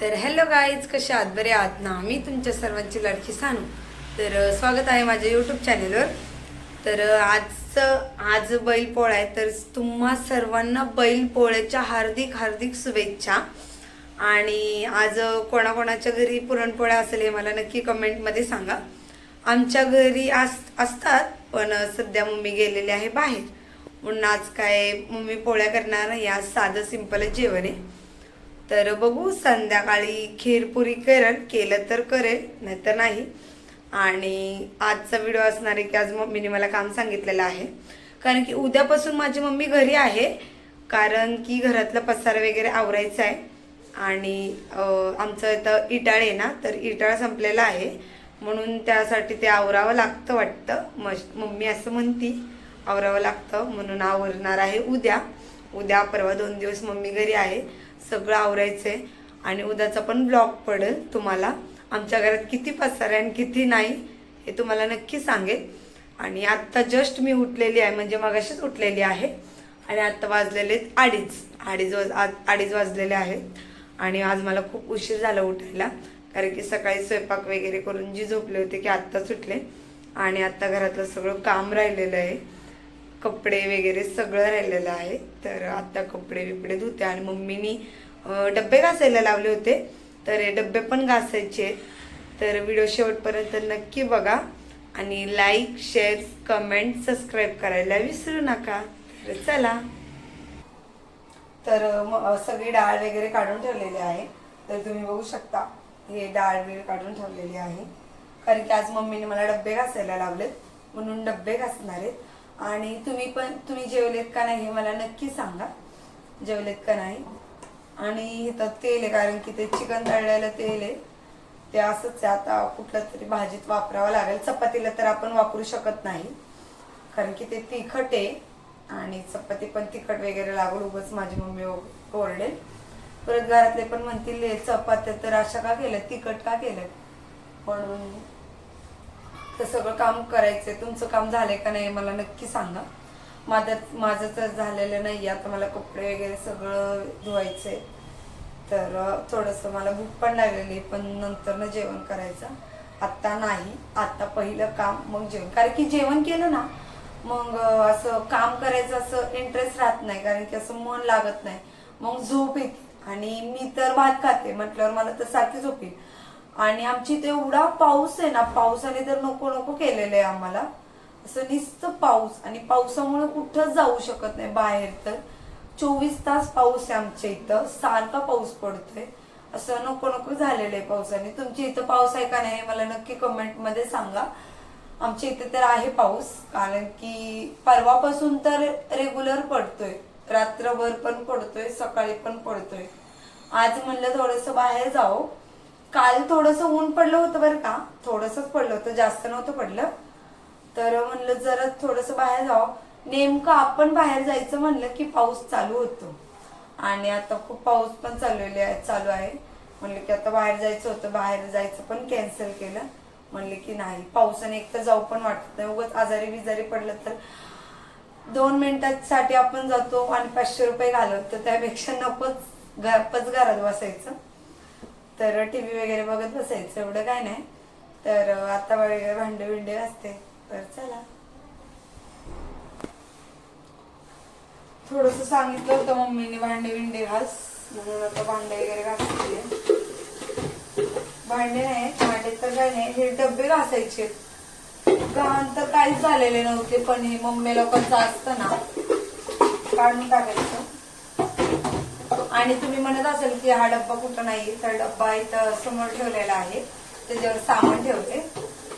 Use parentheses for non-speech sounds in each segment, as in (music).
तर hello guys कशा आहात? बरे आहात ना? मी तुमच्या सर्वांची लडकी सानू. तर स्वागत आहे माझ्या यूट्यूब चॅनेलवर तर आजचं आज बैलपोळा आहे. तर तुम्हा सर्वांना बैलपोळ्याच्या हार्दिक हार्दिक शुभेच्छा. आणि आज कोणाकोणाच्या घरी पुरणपोळ्या असेल हे मला नक्की कमेंटमध्ये सांगा. आमच्या घरी अस असतात पण सध्या मम्मी गेलेली आहे बाहेर. म्हणून आज काय मम्मी पोळ्या करणार नाही. आज साधं सिंपलच जेवण आहे. तर बघू संध्याकाळी खीरपुरी करेन केलं तर करेल नाहीतर नाही. आणि आजचा व्हिडिओ असणार आहे की आज मम्मीने मला काम सांगितलेलं आहे. कारण की उद्यापासून माझी मम्मी घरी आहे कारण की घरातला पसारा वगैरे आवरायचा आहे. आणि आमचं इथं इटाळ आहे ना तर इटाळ संपलेला आहे. म्हणून त्यासाठी ते आवरावं लागतं वाटतं. मश- मम्मी असं म्हणती आवरावं लागतं म्हणून आवरणार आहे उद्या. उद्या परवा दोन दिवस मम्मी घरी आहे. सगळं आवरायचं आहे आणि उद्याचा पण ब्लॉग पडेल तुम्हाला. आमच्या घरात किती पसार आहे आणि किती नाही हे तुम्हाला नक्की सांगेल. आणि आत्ता जस्ट मी उठलेली आहे म्हणजे मगाशीच उठलेली आहे. आणि आत्ता वाजलेले आहेत अडीच. अडीच वाज अडीच वाजलेले आहेत आणि आज मला खूप उशीर झाला उठायला कारण की सकाळी स्वयंपाक वगैरे करून जी झोपले होते की आत्ता सुटले आणि आत्ता घरातलं सगळं काम राहिलेलं आहे. कपडे वगैरे सगळं राहिलेलं आहे. तर आत्ता कपडे बिपडे धुते आणि मम्मीनी डब्बे घासायला लावले होते. तर हे डब्बे पण घासायचे. तर व्हिडिओ शेवटपर्यंत नक्की बघा आणि लाईक शेअर कमेंट सबस्क्राईब करायला विसरू नका. तर चला. तर मग सगळी डाळ वगैरे काढून ठेवलेली आहे. तर तुम्ही बघू शकता हे डाळ वगैरे काढून ठेवलेली आहे. कारण की आज मम्मीने मला डब्बे घासायला लावलेत. म्हणून डब्बे घासणार आहेत. आणि तुम्ही पण तुम्ही जेवलेत का नाही हे मला नक्की सांगा. जेवलेत का नाही? आणि इथं तेल आहे कारण की ते चिकन तळलेलं तेल आहे. ते असंच आहे आता कुठलं तरी भाजीत वापरावं लागेल. चपातीला तर आपण वापरू शकत नाही कारण की ते तिखट आहे. आणि चपाती पण तिखट वगैरे लागून उगच माझी मम्मी ओ- ओरडेल. परत घरातले पण म्हणतील चपात्या तर अशा का केलं तिखट का केलं म्हणून तर सगळं काम करायचंय. तुमचं काम झालंय का नाही मला नक्की सांगा. माझं माझं तर झालेलं नाही आता मला कपडे वगैरे सगळं धुवायचंय. तर थोडंसं मला भूक पण लागलेली पण नंतर ना जेवण करायचं. आत्ता नाही. आत्ता पहिलं काम मग जेवण. कारण की जेवण केलं ना मग असं काम करायचं असं इंटरेस्ट राहत नाही. कारण की असं मन लागत नाही. मग झोप येते. आणि मी तर भात खाते. म्हटल्यावर मला तर सारखी झोप येईल. आणि आमची इथे एवढा पाऊस आहे ना पावसाने तर नको नको केलेलं आहे आम्हाला. असं नुसतं पाऊस आणि पावसामुळे कुठंच जाऊ शकत नाही बाहेर तर. चोवीस तास पाऊस आहे आमच्या इथं सारखा पाऊस पडतोय. असं नको नको झालेलं आहे पावसाने. तुमच्या इथं पाऊस आहे का नाही मला नक्की कमेंटमध्ये सांगा. आमच्या इथे तर आहे पाऊस कारण की परवापासून तर रेग्युलर पडतोय. रात्रभर पण पडतोय सकाळी पण पडतोय. आज म्हणलं थोडस बाहेर जाऊ काल थोडस ऊन पडलं होतं बरं का. थोडसच पडलं होतं जास्त नव्हतं पडलं. तर म्हणलं जरा थोडस बाहेर जावं. नेमकं आपण बाहेर जायचं म्हणलं की पाऊस चालू होतो. आणि आता खूप पाऊस पण चाललेले आहे चालू आहे. म्हणलं की आता बाहेर जायचं होतं बाहेर जायचं पण कॅन्सल केलं. म्हणले की नाही पावसाने एक तर जाऊ पण वाटत नाही. उगाच आजारी बिजारी पडलं तर दोन मिनिटांसाठी आपण जातो आणि पाचशे रुपये घालवतो. त्यापेक्षा नकोच पच घरात बसायचं. तर टीव्ही वगैरे बघत बसायचं एवढं काय नाही. तर आता वगैरे भांडे बिंडे असते. तर चला. थोडस सांगितलं होतं मम्मीने भांडे बिंडे घास म्हणून आता भांडे वगैरे घासले भांडे नाही भांडे तर काय नाही हे डबे घासायचे. घाण तर काहीच झालेले नव्हते पण हे मम्मी लोकांचं असतं ना. काढून टाकायचं. आणि तुम्ही म्हणत असेल की हा डब्बा कुठं नाही तर डब्बा इथं समोर ठेवलेला आहे. त्याच्यावर सामान ठेवते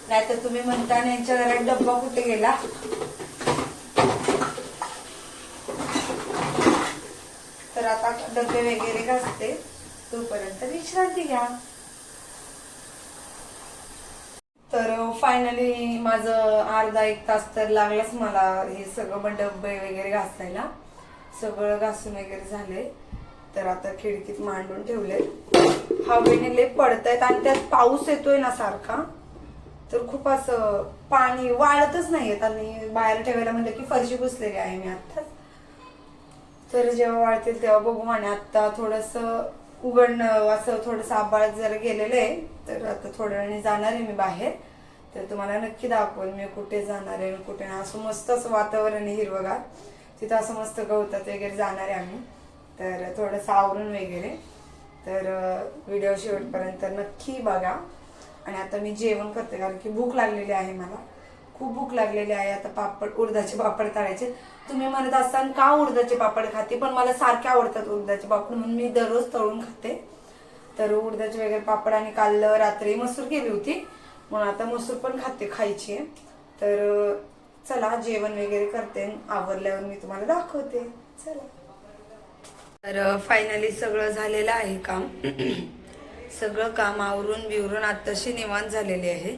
नाहीतर तुम्ही म्हणता यांच्या घरात डब्बा कुठे गेला? तर आता डब्बे वगैरे घासते. तोपर्यंत विश्रांती घ्या. तर फायनली माझं अर्धा एक तास तर लागलाच मला हे सगळं डब्बे वगैरे घासायला. सगळं घासून वगैरे झाले. तर आता खिडकीत मांडून ठेवले. हवेने लय पडतायत आणि त्यात पाऊस येतोय ना सारखा. तर खूप असं पाणी वाळतच नाहीयेत आणि बाहेर ठेवायला म्हणलं की फरशी पुसलेली आहे मी आत्ताच. तर जेव्हा वाळतील तेव्हा बघू आणि आता थोडस उघडणं असं थोडंसं आबाळ जरा गेलेलं आहे तर आता थोड्या वेळाने जाणार आहे मी बाहेर. तर तुम्हाला नक्की दाखवेल मी कुठे जाणार आहे कुठे असं मस्त असं वातावरण आहे हिरवगार. तिथं असं मस्त गवतात वगैरे जाणार आहे आम्ही. तर थोडंसं आवरून वगैरे. तर व्हिडिओ शेवटपर्यंत नक्की बघा. आणि आता मी जेवण करते कारण की भूक लागलेली आहे मला. खूप भूक लागलेली आहे. आता पापड उडदाचे पापड तळायचे. तुम्ही म्हणत असाल का उडदाचे पापड खाते? पण मला सारखे आवडतात उडदाचे पापड म्हणून मी दररोज तळून खाते. तर उडदाचे वगैरे पापड आणि काल रात्री मसूर केली होती. म्हणून आता मसूर पण खाते खायची आहे. तर चला जेवण वगैरे करते. आवरल्यावर मी तुम्हाला दाखवते. चला. तर फायनली सगळं झालेलं आहे काम. (clears throat) सगळं काम आवरून बिवरून आत्ताशी निवांत झालेली आहे.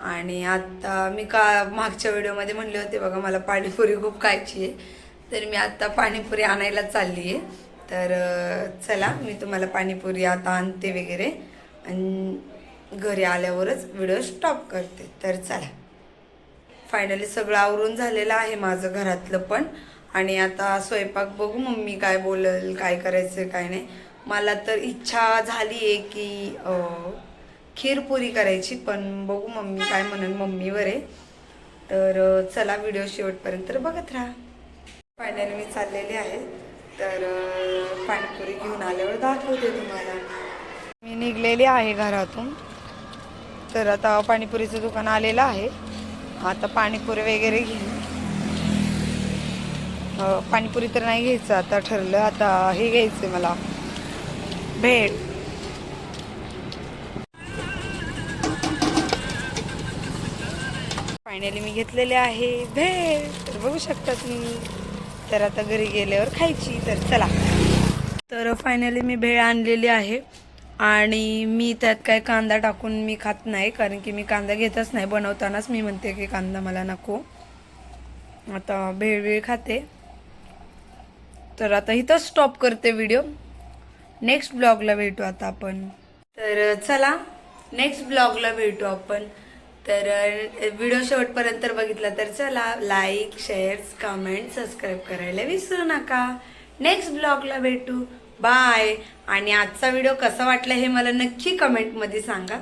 आणि आत्ता मी का मागच्या व्हिडिओमध्ये म्हणले होते बघा मला पाणीपुरी खूप खायची आहे. तर मी आत्ता पाणीपुरी आणायला चालली आहे. तर चला मी तुम्हाला पाणीपुरी आता आणते वगैरे. आणि घरी आल्यावरच व्हिडिओ स्टॉप करते. तर चला. फायनली सगळं आवरून झालेलं आहे माझं घरातलं पण. आणि आता स्वयंपाक बघू मम्मी काय बोलल काय करायचं काय नाही. मला तर इच्छा झाली आहे की खीरपुरी करायची पण बघू मम्मी काय म्हणेल मम्मीवर आहे. तर चला व्हिडिओ शेवटपर्यंत बघत राहा. फायनली मी चाललेले आहे. तर पाणीपुरी घेऊन आल्यावर दाखवते तुम्हाला. मी निघलेली आहे घरातून. तर आता पाणीपुरीचं दुकान आलेलं आहे. आता पाणीपुरी वगैरे घेईन पाणीपुरी तर नाही घ्यायचं आता ठरलं आता हे घ्यायचं मला. भेळ. फायनली मी घेतलेले आहे भेळ. तर बघू शकता तुम्ही. तर आता घरी गेल्यावर खायची तर चला. तर फायनली मी भेळ आणलेली आहे. आणि मी त्यात काय कांदा टाकून मी खात नाही कारण की मी कांदा घेतच नाही बनवतानाच मी म्हणते की कांदा मला नको. आता भेळ वेळ खाते. तर आता इथं स्टॉप करते व्हिडिओ नेक्स्ट ब्लॉगला भेटू आता आपण. तर चला नेक्स्ट ब्लॉगला भेटू आपण. तर व्हिडिओ शेवटपर्यंत बघितला तर चला लाईक शेअर्स कमेंट सबस्क्राईब करायला विसरू नका. नेक्स्ट ब्लॉगला भेटू. बाय आणि आजचा व्हिडिओ कसा वाटला हे मला नक्की कमेंटमध्ये सांगा.